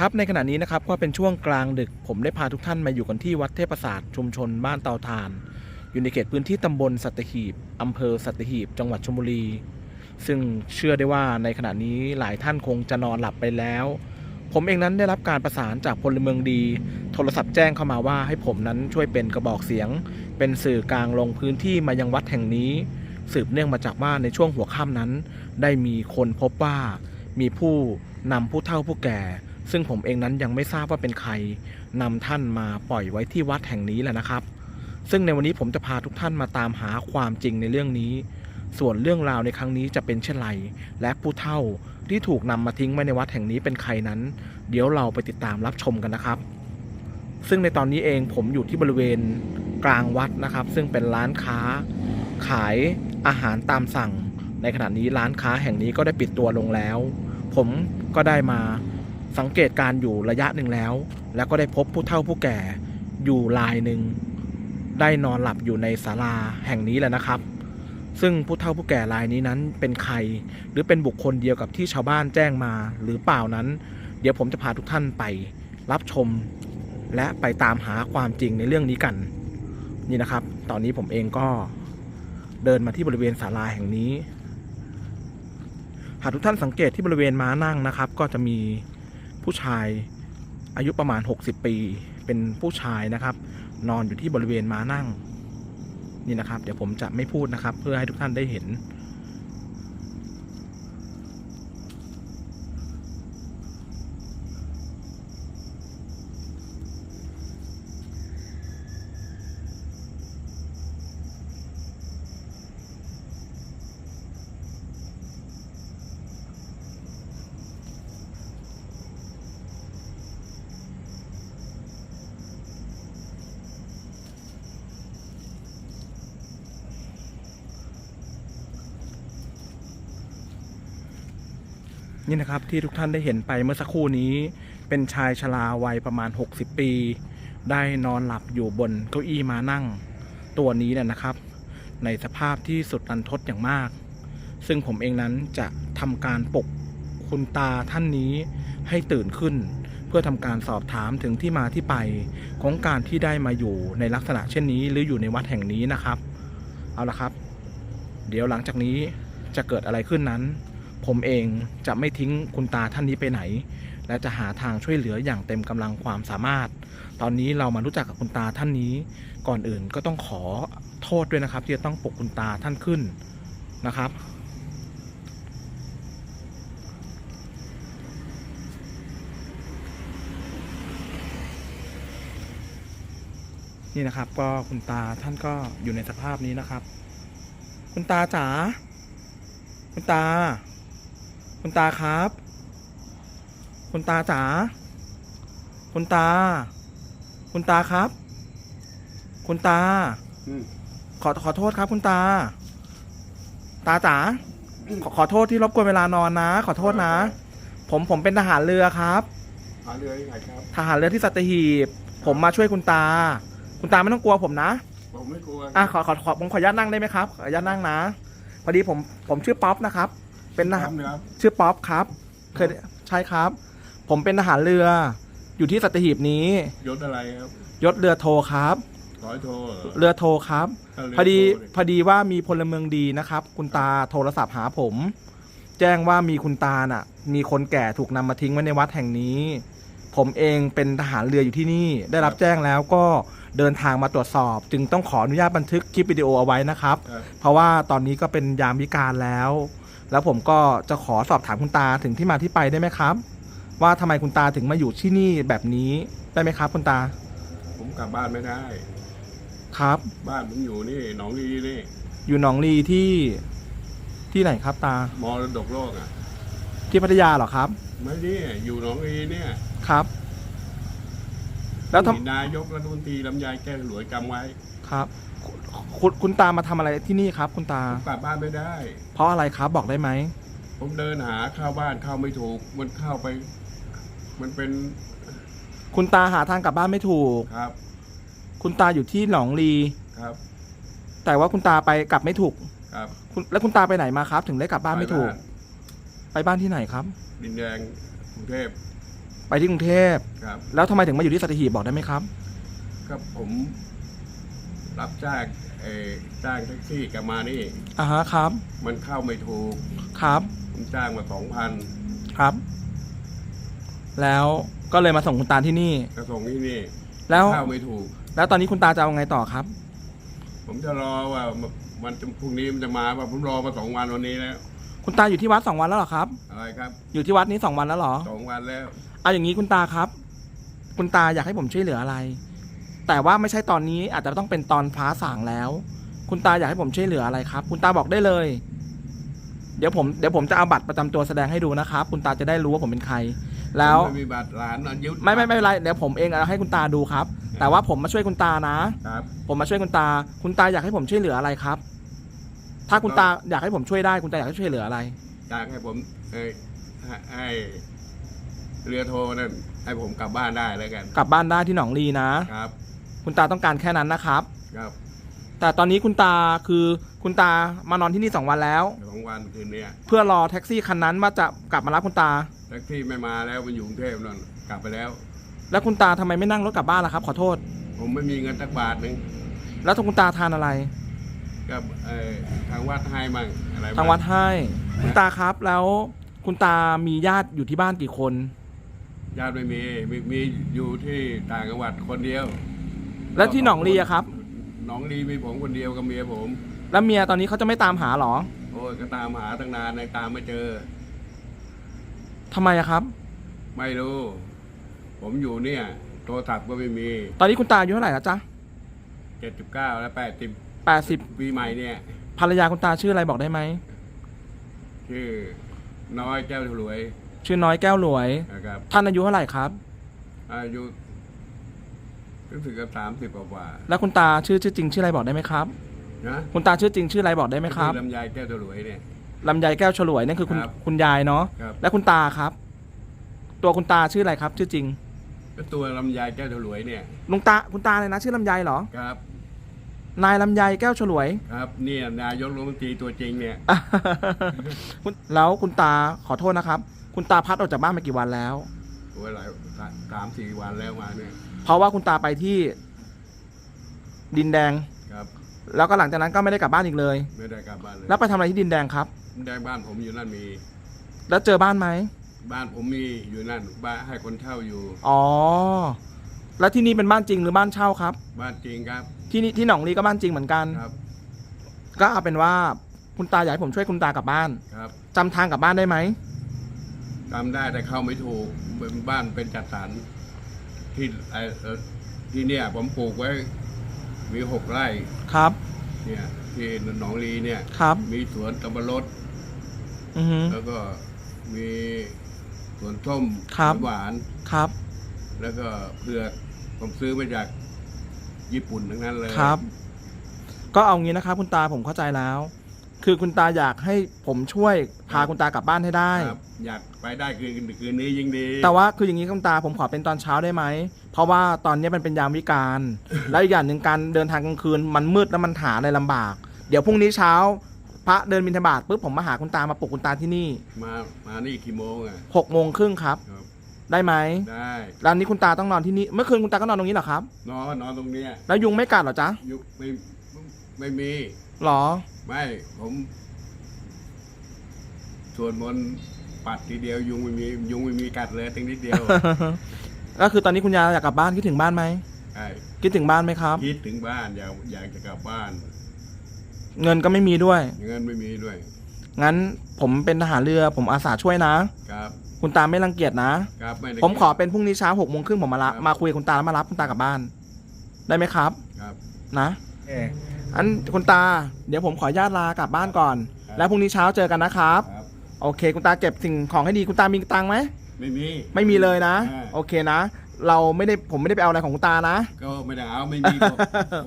ครับในขณะนี้นะครับก็เป็นช่วงกลางดึก ผมได้พาทุกท่านมาอยู่กันที่วัดเทพศาสตร์ชุมชนบ้านเตาทาน อยู่ในเขตพื้นที่ตำบลสัตหีบอำเภอสัตหีบ จังหวัดชลบุรี ซึ่งเชื่อได้ว่าในขณะนี้หลายท่านคงจะนอนหลับไปแล้ว ผมเองนั้นได้รับการประสานจากพลเมืองดี โทรศัพท์แจ้งเข้ามาว่าให้ผมนั้นช่วยเป็นกระบอกเสียง เป็นสื่อกลางลงพื้นที่มายังวัดแห่งนี้ สืบเนื่องมาจากว่าในช่วงหัวค่ำนั้น ได้มีคนพบว่ามีผู้นำผู้เฒ่าผู้แก่ ซึ่งผมเองนั้นยังไม่ทราบว่าเป็นใครนำท่านมาปล่อยไว้ที่วัดแห่งนี้แหละนะครับ ซึ่งในวันนี้ผมจะพาทุกท่านมาตามหาความจริงในเรื่องนี้ ส่วนเรื่องราวในครั้งนี้จะเป็นเช่นไร และผู้เฒ่าที่ถูกนำมาทิ้งไว้ในวัดแห่งนี้เป็นใครนั้น เดี๋ยวเราไปติดตามรับชมกันนะครับ ซึ่งในตอนนี้เองผมอยู่ที่บริเวณกลางวัดนะครับ ซึ่งเป็นร้านค้า ขายอาหารตามสั่ง ในขณะนี้ร้านค้าแห่งนี้ก็ได้ปิดตัวลงแล้ว ผมก็ได้มา สังเกตการอยู่ระยะหนึ่งแล้ว แล้วก็ได้พบผู้เฒ่าผู้แก่อยู่รายหนึ่งได้นอนหลับอยู่ในศาลาแห่งนี้แหละนะครับ ซึ่งผู้เฒ่าผู้แก่รายนี้นั้นเป็นใคร หรือเป็นบุคคลเดียวกับที่ชาวบ้านแจ้งมาหรือเปล่านั้น เดี๋ยวผมจะพาทุกท่านไปรับชม และไปตามหาความจริงในเรื่องนี้กัน นี่นะครับ ตอนนี้ผมเองก็เดินมาที่บริเวณศาลาแห่งนี้ หากทุกท่านสังเกตที่บริเวณม้านั่งนะครับ ก็จะมี ผู้ชายอายุประมาณ 60 ปี เป็นผู้ชายนะครับ นอนอยู่ที่บริเวณม้านั่ง นี่นะครับ เดี๋ยวผมจะไม่พูดนะครับ เพื่อให้ทุกท่านได้เห็น นี่นะครับที่ทุกท่านได้เห็นไปเมื่อสักครู่นี้ เป็นชายชราวัยประมาณ 60 ปี ได้นอนหลับอยู่บนเก้าอี้มานั่ง ตัวนี้เนี่ยนะครับ ในสภาพที่สุดรันทดอย่างมาก ซึ่งผมเองนั้นจะทำการปลุกคุณตาท่านนี้ให้ตื่นขึ้น เพื่อทำการสอบถามถึงที่มาที่ไปของการที่ได้มาอยู่ในลักษณะเช่นนี้ หรืออยู่ในวัดแห่งนี้นะครับ เอาละครับ เดี๋ยวหลังจากนี้จะเกิดอะไรขึ้นนั้น ผมเองจะไม่ทิ้งคุณตาท่านนี้ไปไหน และจะหาทางช่วยเหลืออย่างเต็มกำลังความสามารถ ตอนนี้เรามารู้จักกับคุณตาท่านนี้ ก่อนอื่นก็ต้องขอโทษด้วยนะครับ ที่จะต้องปลุกคุณตาท่านขึ้นนะครับนี่นะครับก็คุณตาท่านก็อยู่ในสภาพนี้นะครับ คุณตาจ๋าคุณตา คุณตาครับ คุณตาจ๋าคุณตา คุณตาครับ คุณตาอืมขอขอโทษครับ คุณตา ตาจ๋าขอขอโทษที่รบกวนเวลานอนนะ ขอโทษนะ ผมผมเป็นทหารเรือครับ หาเรือยังไงครับ ทหารเรือที่สัตหีบ ผมมาช่วยคุณตา คุณตาไม่ต้องกลัวผมนะ ผมไม่กลัวอะขอขอขอผมขออนุญาตนั่งได้ไหมครับขออนุญาตนั่งนะ พอดีผมผมชื่อป๊อปนะครับ เป็นทหารทำนะครับชื่อป๊อปครับ เคยใช่ครับ ผมเป็นทหารเรือ อยู่ที่สัตหีบนี้ ยศอะไรครับยศเรือโทครับ ร้อยโทเหรอ เรือโทครับถ้าเรืพอดีโทเนี่ยพอดีว่ามีพลเมืองดีนะครับ คุณตาโทรศัพท์หาผม แจ้งว่ามีคุณตาน่ะ มีคนแก่ถูกนำมาทิ้งไว้ในวัดแห่งนี้ ผมเองเป็นทหารเรืออยู่ที่นี่ ได้รับแจ้งแล้วก็เดินทางมาตรวจสอบ จึงต้องขออนุญาตบันทึกคลิปวิดีโอเอาไว้นะครับ ครับ เพราะว่าตอนนี้ก็เป็นยามวิการแล้ว แล้วผมก็จะขอสอบถามคุณตาถึงที่มาที่ไปได้ไหมครับ ว่าทำไมคุณตาถึงมาอยู่ที่นี่แบบนี้ได้ไหมครับ คุณตาผมกลับบ้านไม่ได้ ครับ บ้านผมอยู่นี่หนองลีนี่อยู่หนองลีที่ที่ไหนครับตา มรดกโลกอะ ที่พัทยาเหรอครับ ไม่นี่อยู่หนองลีเนี่ยครับ แล้วทที่นายกรัฐมนตรีลำไยแก้วหลวยกำไว้ำครับ คุณคุณคุณตามาทำอะไรที่นี่ครับ คุณตา กลับบ้านไม่ได้ เพราะอะไรครับบอกได้ไหมผมเดินหาเข้าบ้านเข้าไม่ถูก มันเข้าไป มันเป็นคุณตาหาทางกลับบ้านไม่ถูก ครับคุณตาอยู่ที่หนองลี ครับแต่ว่าคุณตาไปกลับไม่ถูกครับคุณแล้วคุณตาไปไหนมาครับ ถึงได้กลับบ้านไม่ถูกปไปบ้านที่ไหนครับดินแดงกรุงเทพไปที่กรุงเทพ ครับ แล้วทำไมถึงมาอยู่ที่สัตหีบบอกได้ไหมครับก็ผม รับจ้างเออจ้างแท็กซี่กลับมานี่ อ่าฮะครับ มันเข้าไม่ถูกครับ ผมจ้างมาสองพันครับ แล้วก็เลยมาส่งคุณตาที่นี่ กระส่งที่นี่แล้ว เข้าไม่ถูก แล้วตอนนี้คุณตาจะเอาไงต่อครับ ผมจะรอว่ามันจะพรุ่งนี้มันจะมาว่าผมรอมาสองวันวันนี้แล้ว คุณตาอยู่ที่วัดสองวันแล้วเหรอครับ อะไรครับอยู่ที่วัดนี้สองวันแล้วเหรอ สองวันแล้ว เอาอย่างนี้คุณตาครับ คุณตาอยากให้ผมช่วยเหลืออะไร แต่ว่าไม่ใช่ตอนนี้อาจจะต้องเป็นตอนฟ้าสางแล้ว คุณตาอยากให้ผมช่วยเหลืออะไรครับ คุณตาบอกได้เลย เดี๋ยวผมเดี๋ยวผมจะเอาบัตรประจำตัวแสดงให้ดูนะครับ คุณตาจะได้รู้ว่าผมเป็นใคร แล้วผมไม่มีบัตรหลานอายุไม่ไม่ไม่เป็นไรเดี๋ยวผมเองเอาให้คุณตาดูครับ แต่ว่าผมมาช่วยคุณตานะ ครับผมมาช่วยคุณตา คุณตาอยากให้ผมช่วยเหลืออะไรครับ ถ้าคุณตาอยากให้ผมช่วยได้ คุณตาอยากให้ช่วยเหลืออะไรจ้างให้ผมเอ้ยให้ให้เรือโทนั่นให้ผมกลับบ้านได้แล้วกัน กลับบ้านได้ที่หนองลีนะ ครับ คุณตาต้องการแค่นั้นนะครับ ครับแต่ตอนนี้คุณตาคือคุณตามานอนที่นี่สองวันแล้ว สองวันคืนเนี้ยเพื่อรอแท็กซี่คันนั้นว่าจะกลับมารับคุณตา แท็กซี่ไม่มาแล้วมันอยู่กรุงเทพนั่นกลับไปแล้ว แล้วคุณตาทำไมไม่นั่งรถกลับบ้านล่ะครับ ขอโทษ ผมไม่มีเงินสักบาทหนึ่งแล้วคุณตาทานอะไร ก็เอ่อทางวัดให้มั่งอะไรมั่ทางวัดให้ คุณตาครับแล้วคุณตามีญาติอยู่ที่บ้านกี่คน ญาติไม่มีมีมีอยู่ที่ต่างจังหวัดคนเดียว แล้วที่หนองลีอะครับ หนองลีมีผมคนเดียวกับเมียผม แล้วเมียตอนนี้เขาจะไม่ตามหาหรอ โอ้ยก็ตามหาตั้งนานในตามไม่เจอ ทำไมอะครับ ไม่รู้ ผมอยู่เนี่ย โทรศัพท์ก็ไม่มีตอนนี้คุณตาอายุเท่าไหร่แล้วจ๊ะเจ็ดสิบเก้าและแปดสิบแปดสิบปีใหม่เนี่ย ภรรยาคุณตาชื่ออะไรบอกได้ไหม ชื่อ น้อยแก้วถลวยชื่อน้อยแก้วหลวยนะครับ ท่านอายุเท่าไหร่ครับ อายุ รู้สึกจะสามสิบกว่าแล้วคุณตาชื่อชื่อจริงชื่ออะไรบอกได้ไหมครับๆนะคุณตาชื่อจริงชื่ออะไรบอกได้ไหมครับลำไยแก้วถลวยเนี่ย ลำไยแก้วฉลวยนั่นคือคุณครับคุณยายเนาะครับ และคุณตาครับ ตัวคุณตาชื่ออะไรครับ ชื่อจริง ก็ตัวลำไยแก้วถลวยเนี่ยลุงตาคุณตาเลยนะ ชื่อลำไยเหรอ ครับนายลำไยแก้วฉลวย ครับเนี่ยนายกรัฐมนตรีตัวจริงเนี่ยคุณแล้วคุณตาขอโทษนะครับ คุณตาพัดออกจากบ้านมากี่วันแล้ว โอ้ยหลายสามสี่วันแล้วมาเนี่ย เพราะว่าคุณตาไปที่ดินแดง ครับแล้วก็หลังจากนั้นก็ไม่ได้กลับบ้านอีกเลย ไม่ได้กลับบ้านเลยแล้วไปทำอะไรที่ดินแดงครับ ได้บ้านผมอยู่นั่นมี แล้วเจอบ้านไหมบ้านผมมีอยู่นั่นบ้านให้คนเช่าอยู่ อ๋อ แล้วที่นี่เป็นบ้านจริงหรือบ้านเช่าครับ บ้านจริงครับที่นี่ที่หนองลีก็บ้านจริงเหมือนกัน ครับก็เอาเป็นว่าคุณตาอยากให้ผมช่วยคุณตากลับบ้านครับจำทางกลับบ้านได้ไหม จำได้แต่เข้าไม่ถูกเป็นบ้านเป็นจัดสรร ที่ไอ้เอ่อที่เนี่ยผมปลูกไว้ มีหกไร่ครับ เนี่ยที่หนองลีเนี่ย ครับ มีสวนตำบลรดอือฮึ แล้วก็มีสวนส้มครับสวนหวาน ครับ แล้วก็เผือกผมซื้อมาจากญี่ปุ่นทั้งนั้นเลย ครับ ก็เอางี้นะครับคุณตาผมเข้าใจแล้ว คือคุณตาอยากให้ผมช่วยพาคุณตากลับบ้านให้ได้ ครับอยากไปได้คืนคืนนี้ยิ่งดีแต่ว่าคืออย่างนี้คุณตาผมขอเป็นตอนเช้าได้ไหม เพราะว่าตอนนี้มันเป็นยามวิการ แล้วอีกอย่างหนึ่งการเดินทางกลางคืนมันมืดแล้วมันหาอะไรลำบาก เดี๋ยวพรุ่งนี้เช้า พระเดินบิณฑบาตปุ๊บผมมาหาคุณตามาปลุกคุณตาที่นี่มามานี่กี่โมงอะหกโมงครึ่งครับ ครับ ได้ไหมได้แล้วอันนี้คุณตาต้องนอนที่นี่เมื่อคืนคุณตาก็นอนตรงนี้เหรอครับนอนนอนตรงเนี้ยแล้วยุงไม่กัดเหรอจ๊ะ ยุคไม่ไม่มี หรอ ไม่ผมส่วนมนต์ปัดทีเดียวยุงไม่มียุงไม่มีกัดเลยตั้งนิดเดียวก็คือตอนนี้คุณยายอยากกลับบ้านคิดถึงบ้านไหมใช่คิดถึงบ้านไหมครับ คิดถึงบ้านอยากอยากจะกลับบ้าน เงินก็ไม่มีด้วย เงินไม่มีด้วย งั้นผมเป็นทหารเรือผมอาสาช่วยนะ ครับ คุณตาไม่รังเกียจนะ ครับไม่ได้ผมขอเป็นพรุ่งนี้เช้าหกโมงครึ่งผมมารับมาคุยกับคุณตาแล้วมารับคุณตากลับบ้าน ได้ไหมครับ ครับนะอั นคุณตา เดี๋ยวผมขออนุญาตลากลับบ้านก่อน แล้วพรุ่งนี้เช้าเจอกันนะครับ ครับ โอเค คุณตาเก็บสิ่งของให้ดีคุณตามีตังค์ไหม ไม่มี ไม่มีเลยนะ อ่า โอเคนะ เราไม่ได้ผมไม่ได้ไปเอาอะไรของคุณตานะ ก็ไม่ได้เอาไม่มีก็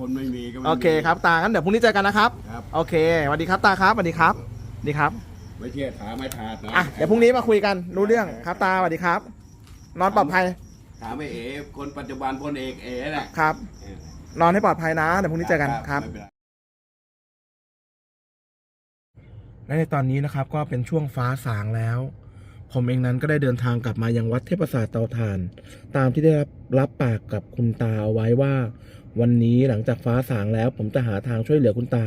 คนไม่มีก็ไม่มีโอเคครับตางั้นเดี๋ยวพรุ่งนี้เจอกันนะครับ ครับโอเคสวัสดีครับตาครับสวัสดีครับสวัสดีครับ ไม่เชื่อถามไม่ถาดนะอะเดี๋ยวพรุ่งนี้มาคุยกันรู้เรื่องครับตาสวัสดีครับ นอนปลอดภัยถามไอ้เอ๋คนปัจจุบันพลเอกเอ๋แหละครับ นอนให้ปลอดภัยนะเดี๋ยวพรุ่งนี้เจอกันครับ ไม่เป็นไร และในตอนนี้นะครับก็เป็นช่วงฟ้าสางแล้ว ผมเองนั้นก็ได้เดินทางกลับมายังวัดเทพศาสตร์เตาถ่าน ตามที่ได้รับรับปากกับคุณตาเอาไว้ว่า วันนี้หลังจากฟ้าสางแล้ว ผมจะหาทางช่วยเหลือคุณตา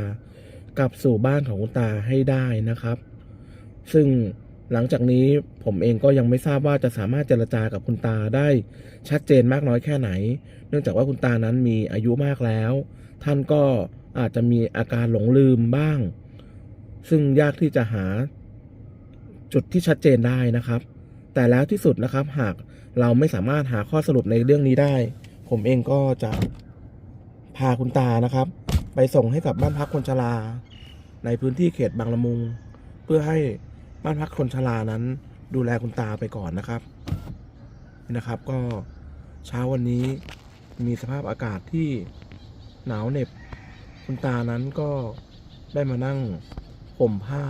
กลับสู่บ้านของคุณตาให้ได้นะครับ ซึ่งหลังจากนี้ผมเองก็ยังไม่ทราบว่าจะสามารถเจรจากับคุณตาได้ชัดเจนมากน้อยแค่ไหน เนื่องจากว่าคุณตานั้นมีอายุมากแล้ว ท่านก็อาจจะมีอาการหลงลืมบ้าง ซึ่งยากที่จะหาจุดที่ชัดเจนได้นะครับ แต่แล้วที่สุดนะครับ หากเราไม่สามารถหาข้อสรุปในเรื่องนี้ได้ ผมเองก็จะพาคุณตานะครับ ไปส่งให้กับบ้านพักคนชรา ในพื้นที่เขตบางละมุง เพื่อให้บ้านพักคนชรานั้น ดูแลคุณตาไปก่อนนะครับนี่นะครับ ก็เช้าวันนี้มีสภาพอากาศที่หนาวเหน็บ คุณตานั้นก็ได้มานั่ง ห่มผ้า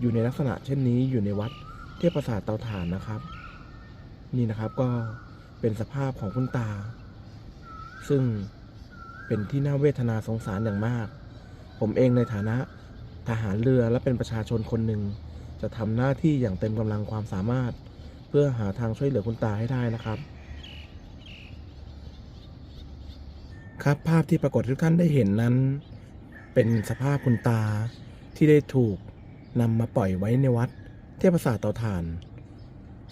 อยู่ในลักษณะเช่นนี้อยู่ในวัดเทพประสาทเตาถ่านนะครับ นี่นะครับก็เป็นสภาพของคุณตา ซึ่งเป็นที่น่าเวทนาสงสารอย่างมาก ผมเองในฐานะทหารเรือและเป็นประชาชนคนหนึ่ง จะทำหน้าที่อย่างเต็มกำลังความสามารถ เพื่อหาทางช่วยเหลือคุณตาให้ได้นะครับ ครับภาพที่ปรากฏทุกท่านได้เห็นนั้น เป็นสภาพคุณตา ที่ได้ถูกนำมาปล่อยไว้ในวัดเทพศาสตร์เตาถ่าน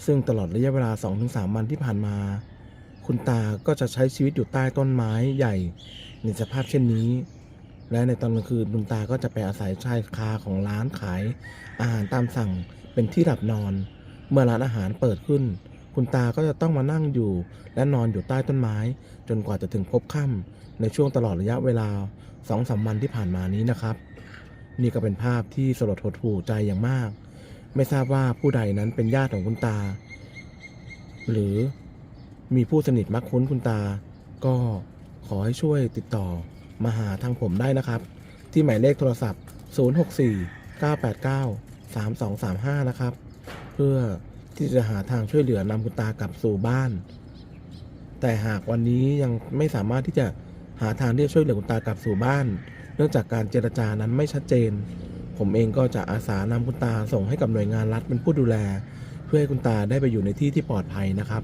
ซึ่งตลอดระยะเวลา 2-3 วันที่ผ่านมา คุณตาก็จะใช้ชีวิตอยู่ใต้ต้นไม้ใหญ่ในสภาพเช่นนี้ และในตอนกลางคืนคุณตาก็จะไปอาศัยชายคาของร้านขายอาหารตามสั่งเป็นที่หลับนอน เมื่อร้านอาหารเปิดขึ้น คุณตาก็จะต้องมานั่งอยู่ และนอนอยู่ใต้ต้นไม้ จนกว่าจะถึงพบค่ำในช่วงตลอดระยะเวลาสองสามวันที่ผ่านมานี้นะครับ นี่ก็เป็นภาพที่สลดหดหู่ใจอย่างมาก ไม่ทราบว่าผู้ใดนั้นเป็นญาติของคุณตา หรือมีผู้สนิทมักคุ้นคุณตา ก็ขอให้ช่วยติดต่อมาหาทางผมได้นะครับ ที่หมายเลขโทรศัพท์ 064 989 3235 นะครับ เพื่อที่จะหาทางช่วยเหลือนำคุณตากลับสู่บ้าน แต่หากวันนี้ยังไม่สามารถที่จะหาทางที่จะช่วยเหลือคุณตากลับสู่บ้าน นื่องจากการเจรจานั้นไม่ชัดเจน ผมเองก็จะอาสานำคุณตาส่งให้กับหน่วยงานรัฐเป็นผู้ดูแล เพื่อให้คุณตาได้ไปอยู่ในที่ที่ปลอดภัยนะครับ